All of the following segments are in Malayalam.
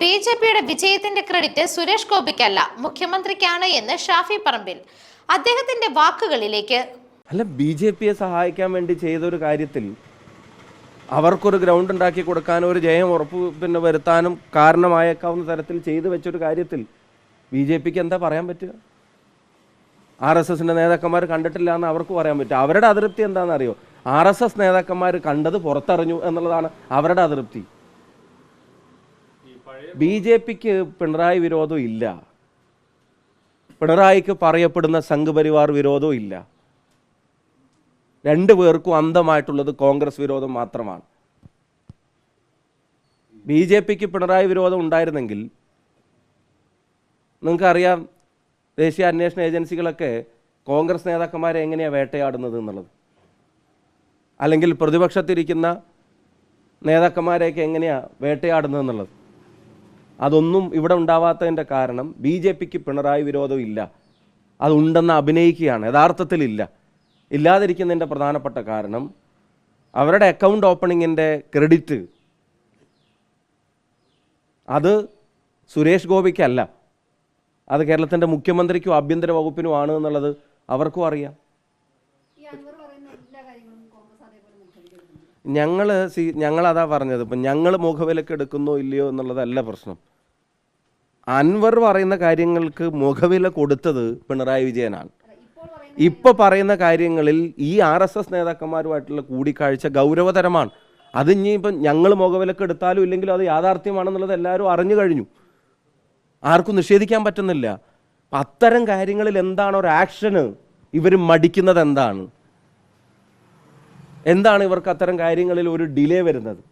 ബി ജെ പിയുടെ വിജയത്തിന്റെ ക്രെഡിറ്റ് സുരേഷ് ഗോപിക്കല്ല മുഖ്യമന്ത്രിക്കാണ് എന്ന് ഷാഫി പറമ്പിൽ. അദ്ദേഹത്തിന്റെ വാക്കുകളിലേക്ക്. അല്ല ബി ജെ പിയെ സഹായിക്കാൻ വേണ്ടി ചെയ്ത ഒരു കാര്യത്തിൽ അവർക്കൊരു ഗ്രൗണ്ട് ഉണ്ടാക്കി കൊടുക്കാനും ഒരു ജയം ഉറപ്പ് പിന്നെ വരുത്താനും കാരണമായേക്കാവുന്ന തരത്തിൽ ചെയ്തു വെച്ചൊരു കാര്യത്തിൽ ബി ജെ പിക്ക് എന്താ പറയാൻ പറ്റുക? ആർ എസ് എസിന്റെ നേതാക്കന്മാർ കണ്ടിട്ടില്ല എന്ന് അവർക്ക് പറയാൻ പറ്റും അവരുടെ അതൃപ്തി എന്താണെന്ന് അറിയോ ആർ എസ് എസ് നേതാക്കന്മാർ കണ്ടത് പുറത്തറിഞ്ഞു എന്നുള്ളതാണ് അവരുടെ അതൃപ്തി. ബി ജെ പിക്ക് പിണറായി വിരോധം ഇല്ല. പിണറായിക്ക് പറയപ്പെടുന്ന സംഘപരിവാർ വിരോധവും ഇല്ല. രണ്ടു പേർക്കും അന്ധമായിട്ടുള്ളത് കോൺഗ്രസ് വിരോധം മാത്രമാണ്. ബി ജെ പിക്ക് പിണറായി വിരോധം ഉണ്ടായിരുന്നെങ്കിൽ നിങ്ങൾക്കറിയാം ദേശീയ അന്വേഷണ ഏജൻസികളൊക്കെ കോൺഗ്രസ് നേതാക്കന്മാരെ എങ്ങനെയാണ് വേട്ടയാടുന്നത് എന്നുള്ളത്? അല്ലെങ്കിൽ പ്രതിപക്ഷത്തിരിക്കുന്ന നേതാക്കന്മാരെയൊക്കെ എങ്ങനെയാണ് വേട്ടയാടുന്നത് എന്നുള്ളത്? അതൊന്നും ഇവിടെ ഉണ്ടാവാത്തതിന്റെ കാരണം ബി ജെ പിക്ക് പിണറായി വിരോധം ഇല്ല. അതുണ്ടെന്ന് അഭിനയിക്കുകയാണ്. യഥാർത്ഥത്തിലില്ല ഇല്ലാതിരിക്കുന്നതിന്റെ പ്രധാനപ്പെട്ട കാരണം അവരുടെ അക്കൗണ്ട് ഓപ്പണിങ്ങിന്റെ ക്രെഡിറ്റ് അത് സുരേഷ് ഗോപിക്കല്ല അത് കേരളത്തിന്റെ മുഖ്യമന്ത്രിക്കും ആഭ്യന്തര വകുപ്പിനും ആണ് എന്നുള്ളത് അവർക്കും അറിയാം. ഞങ്ങൾ സി ഞങ്ങളതാ പറഞ്ഞത്. ഇപ്പം ഞങ്ങൾ മുഖവിലക്ക് എടുക്കുന്നോ ഇല്ലയോ എന്നുള്ളതല്ല പ്രശ്നം. അൻവർ പറയുന്ന കാര്യങ്ങൾക്ക് മുഖവില കൊടുത്തത് പിണറായി വിജയനാണ്. ഇപ്പോൾ പറയുന്ന കാര്യങ്ങളിൽ ഈ ആർ എസ് എസ് നേതാക്കന്മാരുമായിട്ടുള്ള കൂടിക്കാഴ്ച ഗൗരവതരമാണ്. അത് ഇനിയിപ്പം ഞങ്ങൾ മുഖവിലക്ക് എടുത്താലും ഇല്ലെങ്കിലും അത് യാഥാർത്ഥ്യമാണെന്നുള്ളത് എല്ലാവരും അറിഞ്ഞു കഴിഞ്ഞു. ആർക്കും നിഷേധിക്കാൻ പറ്റുന്നില്ല. അത്തരം കാര്യങ്ങളിൽ എന്താണ് ഒരു ആക്ഷന് ഇവർ മടിക്കുന്നത് എന്താണ്? എന്താണ് ഇവർക്ക് അത്തരം കാര്യങ്ങളിൽ ഒരു ഡിലേ വരുന്നത്?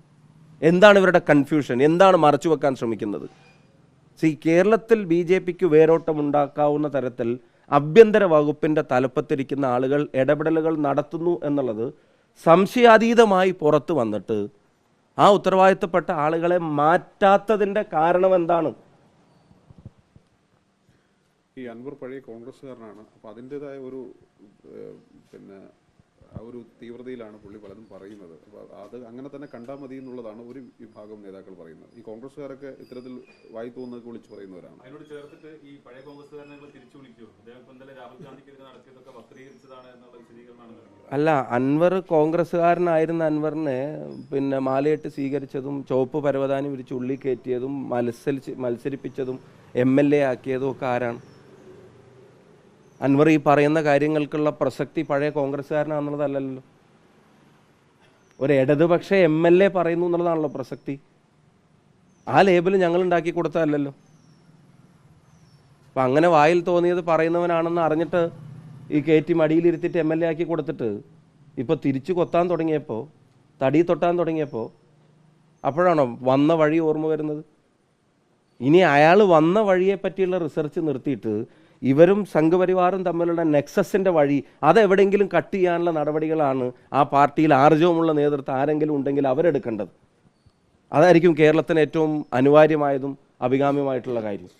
എന്താണ് ഇവരുടെ കൺഫ്യൂഷൻ എന്താണ് മറച്ചു വെക്കാൻ ശ്രമിക്കുന്നത്? സി കേരളത്തിൽ ബി ജെ പിക്ക് വേരോട്ടമുണ്ടാക്കാവുന്ന തരത്തിൽ ആഭ്യന്തര വകുപ്പിന്റെ തലപ്പത്തിരിക്കുന്ന ആളുകൾ ഇടപെടലുകൾ നടത്തുന്നു എന്നുള്ളത് സംശയാതീതമായി പുറത്തു വന്നിട്ട് ആ ഉത്തരവാദിത്തപ്പെട്ട ആളുകളെ മാറ്റാത്തതിന്റെ കാരണം എന്താണ്? ഈ അൻവർ പഴയ കോൺഗ്രസ്സുകാരനാണ്. അപ്പോൾ അതിന്റെതായ ഒരു പിന്നെ ആ ഒരു തീവ്രതയിലാണ് പുള്ളി പലതും പറയുന്നത്. അപ്പോൾ അത് അങ്ങനെ തന്നെ കണ്ടാൽ മതി എന്നുള്ളതാണ് ഒരു വിഭാഗം നേതാക്കൾ പറയുന്നത്. ഈ കോൺഗ്രസ്സുകാരൊക്കെ ഇത്തരത്തിൽ വായി തോന്നുന്നതൊക്കെ വിളിച്ചു പറയുന്നവരാണ്. അതിനോട് ചേർത്തിട്ട് ഈ പഴയ കോൺഗ്രസ്സുകാരനെ തിരിച്ചു വിളിക്കുമോ ഇന്നലെ രാഹുൽ ഗാന്ധിക്കെതിരെ നടത്തിയതൊക്കെ വക്രീകരിച്ചതാണ് എന്നുള്ള വിശദീകരണമാണ് അല്ല അൻവർ കോൺഗ്രസ്സുകാരനായിരുന്ന അൻവറിനെ പിന്നെ മാലയിട്ട് സ്വീകരിച്ചതും ചുവപ്പ് പരവതാനി വിരിച്ച് ഉള്ളി കയറ്റിയതും മത്സരിച്ച് മത്സരിപ്പിച്ചതും എം എൽ എ ആക്കിയതും ഒക്കെ ആരാണ്? അൻവർ ഈ പറയുന്ന കാര്യങ്ങൾക്കുള്ള പ്രസക്തി പഴയ കോൺഗ്രസ്സുകാരനാണെന്നുള്ളതല്ലല്ലോ. ഒരു ഇടതുപക്ഷ എം എൽ എ പറയുന്നു എന്നുള്ളതാണല്ലോ പ്രസക്തി. ആ ലേബൽ ഞങ്ങൾ ഉണ്ടാക്കി കൊടുത്തതല്ലല്ലോ. അപ്പം അങ്ങനെ വായിൽ തോന്നിയത് പറയുന്നവനാണെന്ന് അറിഞ്ഞിട്ട് ഈ കയറ്റി മടിയിലിരുത്തിയിട്ട് എം എൽ എ ആക്കി കൊടുത്തിട്ട് ഇപ്പോൾ തിരിച്ചു കൊത്താൻ തുടങ്ങിയപ്പോൾ തടി തൊട്ടാൻ തുടങ്ങിയപ്പോൾ അപ്പോഴാണോ വന്ന വഴി ഓർമ്മ വരുന്നത്? ഇനി അയാൾ വന്ന വഴിയെ പറ്റിയുള്ള റിസർച്ച് നിർത്തിയിട്ട് ഇവരും സംഘപരിവാറും തമ്മിലുള്ള നെക്സസിന്റെ വഴി അതെവിടെയെങ്കിലും കട്ട് ചെയ്യാനുള്ള നടപടികളാണ് ആ പാർട്ടിയിൽ ആർജവമുള്ള നേതൃത്വം ആരെങ്കിലും ഉണ്ടെങ്കിൽ അവരെടുക്കേണ്ടത്. അതായിരിക്കും കേരളത്തിന് ഏറ്റവും അനിവാര്യമായതും അഭികാമ്യമായിട്ടുള്ള കാര്യം.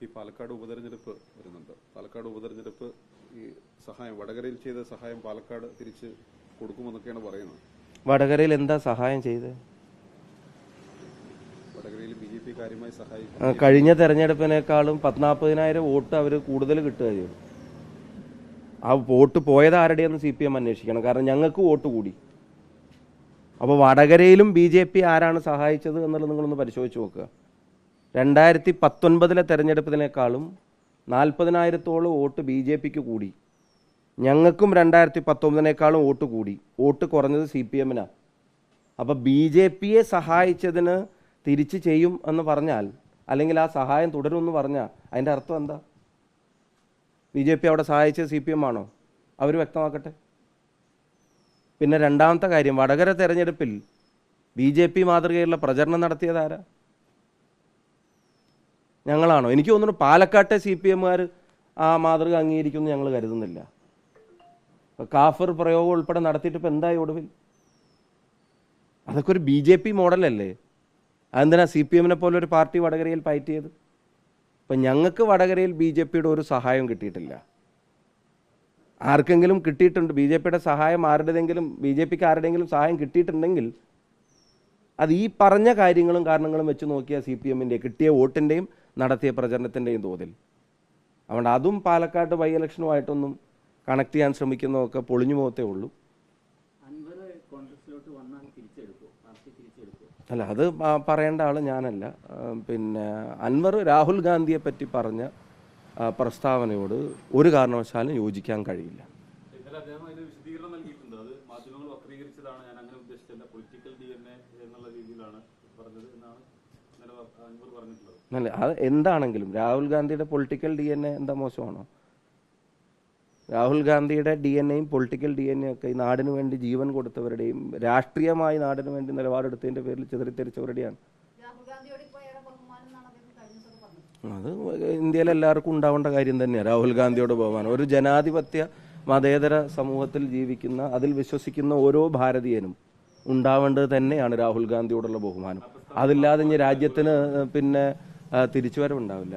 ഈ പാലക്കാട് ഉപതെരഞ്ഞെടുപ്പ് വരുന്നുണ്ട്. പാലക്കാട് ഉപതെരഞ്ഞെടുപ്പ് ഈ സഹായം വടകരയിൽ ചെയ്ത സഹായം പാലക്കാട് തിരിച്ച് കൊടുക്കുമെന്നൊക്കെയാണ് പറയുന്നത്. വടകരയിൽ എന്താ സഹായം ചെയ്തത് വടകരയിൽ ബി ജെ പി കാര്യമായി സഹായിക്കും ആ, കഴിഞ്ഞ തെരഞ്ഞെടുപ്പിനേക്കാളും പത്നാൽപ്പതിനായിരം വോട്ട് അവർ കൂടുതൽ കിട്ടുക ആ വോട്ട് പോയത് ആരുടെയെന്ന് സി പി എം അന്വേഷിക്കണം. കാരണം ഞങ്ങൾക്ക് വോട്ട് കൂടി. അപ്പോൾ വടകരയിലും ബി ജെ പി ആരാണ് സഹായിച്ചത് എന്നുള്ളത് നിങ്ങളൊന്ന് പരിശോധിച്ച് നോക്കുക. രണ്ടായിരത്തി പത്തൊൻപതിലെ തെരഞ്ഞെടുപ്പിനേക്കാളും നാൽപ്പതിനായിരത്തോളം വോട്ട് ബി ജെ പിക്ക് കൂടി. ഞങ്ങൾക്കും രണ്ടായിരത്തി പത്തൊമ്പതിനേക്കാളും വോട്ട് കൂടി. വോട്ട് കുറഞ്ഞത് സി പി എമ്മിനാണ് അപ്പോൾ ബി ജെ പിയെ സഹായിച്ചതിന് തിരിച്ച് ചെയ്യും എന്ന് പറഞ്ഞാൽ അല്ലെങ്കിൽ ആ സഹായം തുടരുമെന്ന് പറഞ്ഞാൽ അതിന്റെ അർത്ഥം എന്താ? ബി ജെ പി അവിടെ സഹായിച്ചത് സി പി എം ആണോ അവർ വ്യക്തമാക്കട്ടെ. പിന്നെ രണ്ടാമത്തെ കാര്യം വടകര തെരഞ്ഞെടുപ്പിൽ ബി ജെ പി മാതൃകയുള്ള പ്രചരണം നടത്തിയത് ആരാ? ഞങ്ങളാണോ? എനിക്ക് തോന്നുന്നു പാലക്കാട്ടെ സി പി എമ്മുകാർ ആ മാതൃക അംഗീകരിക്കുമെന്ന് ഞങ്ങൾ കരുതുന്നില്ല. കാഫർ പ്രയോഗം ഉൾപ്പെടെ നടത്തിയിട്ട് ഇപ്പം എന്തായി ഒടുവിൽ? അതൊക്കെ ഒരു ബി ജെ പി മോഡലല്ലേ? അതെന്തിനാ സി പി എമ്മിനെ പോലെ ഒരു പാർട്ടി വടകരയിൽ ഫൈറ്റ് ചെയ്ത്? ഇപ്പം ഞങ്ങൾക്ക് വടകരയിൽ ബി ജെ പിയുടെ ഒരു സഹായം കിട്ടിയിട്ടില്ല. ആർക്കെങ്കിലും കിട്ടിയിട്ടുണ്ട് ബി ജെ പിയുടെ സഹായം ആരുടേതെങ്കിലും ബി ജെ പിക്ക് ആരുടെയെങ്കിലും സഹായം കിട്ടിയിട്ടുണ്ടെങ്കിൽ അത് ഈ പറഞ്ഞ കാര്യങ്ങളും കാരണങ്ങളും വെച്ച് നോക്കിയാൽ സി പി എമ്മിന്റെ കിട്ടിയ വോട്ടിന്റെയും നടത്തിയ പ്രചരണത്തിന്റെയും തോതിൽ. അതുകൊണ്ട് അതും പാലക്കാട് ബൈ ഇലക്ഷനുമായിട്ടൊന്നും കണക്ട് ചെയ്യാൻ ശ്രമിക്കുന്നതൊക്കെ പൊളിഞ്ഞു പോകത്തേ ഉള്ളൂ. കോൺഗ്രസിലോട്ട് വന്നാൽ തിരിച്ചെടുക്കും പാർട്ടി തിരിച്ചെടുക്കും അല്ല അത് പറയേണ്ട ആൾ ഞാനല്ല. പിന്നെ അൻവർ രാഹുൽ ഗാന്ധിയെ പറ്റി പറഞ്ഞ പ്രസ്താവനയോട് ഒരു കാരണവശാലും യോജിക്കാൻ കഴിയില്ല. ഇന്നലെ അദ്ദേഹം അതിന് വിശദീകരണം നൽകിയിട്ടുണ്ട്. അത് മാധ്യമങ്ങൾ വക്രീകരിച്ചതാണ്. ഞാൻ അങ്ങനെ ഉദ്ദേശിച്ചല്ല പൊളിറ്റിക്കൽ ഡി എന്നുള്ള രീതിയിലാണ് പറഞ്ഞത് എന്നാണ് ഇന്നലെ അൻവർ പറഞ്ഞിട്ടുള്ളത്. അല്ല അത് എന്താണെങ്കിലും രാഹുൽ ഗാന്ധിയുടെ പൊളിറ്റിക്കൽ ഡി എൻ എ എന്താ മോശമാണോ? രാഹുൽ ഗാന്ധിയുടെ ഡി എൻ എയും പൊളിറ്റിക്കൽ ഡി എൻ എ ഒക്കെ ഈ നാടിന് വേണ്ടി ജീവൻ കൊടുത്തവരുടെയും രാഷ്ട്രീയമായി നാടിന് വേണ്ടി നിലപാടെടുത്തതിന്റെ പേരിൽ ചിതറിത്തെരിച്ചവരുടെയാണ് അത് ഇന്ത്യയിൽ എല്ലാവർക്കും ഉണ്ടാവേണ്ട കാര്യം തന്നെയാണ് രാഹുൽ ഗാന്ധിയോട് ബഹുമാനം. ഒരു ജനാധിപത്യ മതേതര സമൂഹത്തിൽ ജീവിക്കുന്ന അതിൽ വിശ്വസിക്കുന്ന ഓരോ ഭാരതീയനും ഉണ്ടാവേണ്ടത് തന്നെയാണ് രാഹുൽ ഗാന്ധിയോടുള്ള ബഹുമാനം. അതില്ലാതെ ഇനി രാജ്യത്തിന് പിന്നെ തിരിച്ചുവരവുണ്ടാവില്ല.